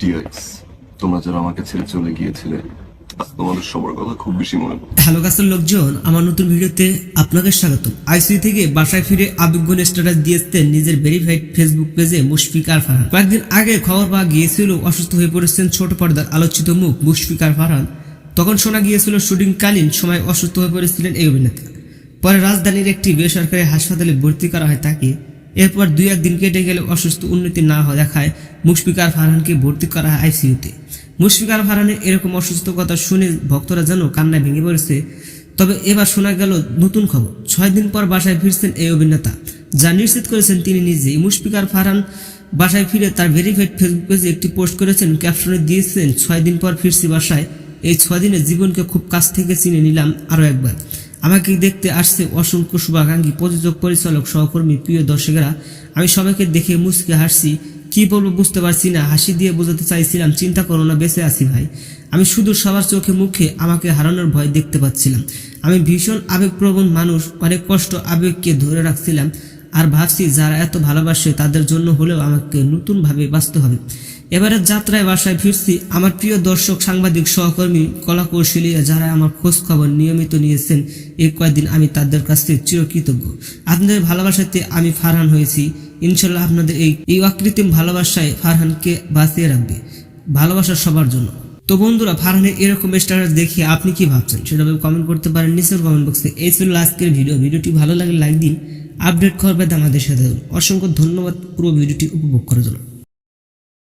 Dears তোমরা যারা আমাকে ছেড়ে চলে গিয়েছিলে, তোমাদের সবার কথা খুব বেশি মনে হ্যালো কাছের লোকজন, আমার নতুন ভিডিওতে আপনাকে স্বাগত আইসিইউ থেকে বাসায় ফিরে আবেগগণ স্ট্যাটাস দিয়েছেন নিজের ভেরিফাইড ফেসবুক পেজে মুশফিকার ফারহান কয়েকদিন আগে খবর পাওয়া গিয়েছিল, অসুস্থ হয়ে পড়েছেন ছোট পর্দার আলোচিত মুখ মুশফিকার ফারহান তখন শোনা গিয়েছিল শুটিংকালীন সময় অসুস্থ হয়ে পড়েছিলেন এই অভিনেতা। পরে রাজধানীর একটি বেসরকারি হাসপাতালে ভর্তি করা হয় তাকে। এরপর দুই একদিন কেটে গেলে অসুস্থ উন্নতি না দেখায় মুশফিকার ফারহানকে ভর্তি করা হয় আইসিইউতে। মুশফিকার ফারহানের এরকম অসুস্থ কথা শুনে ভক্তরা যেন কান্নায় ভেঙে পড়েছে। তবে এবার শোনা গেল নতুন খবর। ছয় দিন পর বাসায় ফিরছেন এই অভিনেতা। যা নিশ্চিত করেছেন তিনি নিজেই। মুশফিকার ফারহান বাসায় ফিরে তার ভেরিফাইড ফেসবুক পেজে একটি পোস্ট করেছেন। ক্যাপশনে দিয়েছেন, ছয় দিন পর ফিরছি বাসায়। এই ছয় দিনে জীবনকে খুব কাছ থেকে চিনে নিলাম আরও একবার। আমাকে দেখতে আসছে অসংখ্য শুভাকাঙ্ক্ষী প্রযোজক, পরিচালক, সহকর্মী, প্রিয় দর্শকেরা। আমি সবাইকে দেখে মুসকে হাসছি। কি বলব বুঝতে পারছি না। হাসি দিয়ে বোঝাতে চাইছিলাম, চিন্তা করো না, বেঁচে আছি ভাই। আমি শুধু সবার চোখে মুখে আমাকে হারানোর ভয় দেখতে পাচ্ছিলাম। আমি ভীষণ আবেগপ্রবণ মানুষ, অনেক কষ্ট আবেগকে ধরে রাখছিলাম। আর ভাবছি, যারা এত ভালোবাসে, তাদের জন্য হলেও আমাকে নতুনভাবে বাঁচতে হবে। এবারের যাত্রায় বাসায় ফিরছি। আমার প্রিয় দর্শক, সাংবাদিক, সহকর্মী, কলাকৌশলী, যারা আমার খোঁজ খবর নিয়মিত নিয়েছেন, এই কয়েকদিন আমি তাদের কাছ থেকে চিরকৃতজ্ঞ। আপনাদের ভালোবাসাতে আমি ফারহান হয়েছি। ইনশাল্লাহ আপনাদের এই এই অকৃত্রিম ভালোবাসায় ফারহানকে বাঁচিয়ে রাখবে। ভালোবাসা সবার জন্য। তো বন্ধুরা, ফারহানের এরকম স্ট্যাটাস দেখে আপনি কি ভাবছেন? সেটা কমেন্ট করতে পারেন নিচের কমেন্ট বক্সে এই ছিল আজকের ভিডিও ভিডিওটি ভালো লাগলে লাইক দিন আপডেট করবেন আমাদের সাথে অসংখ্য ধন্যবাদ পুরো ভিডিওটি উপভোগ করার জন্য।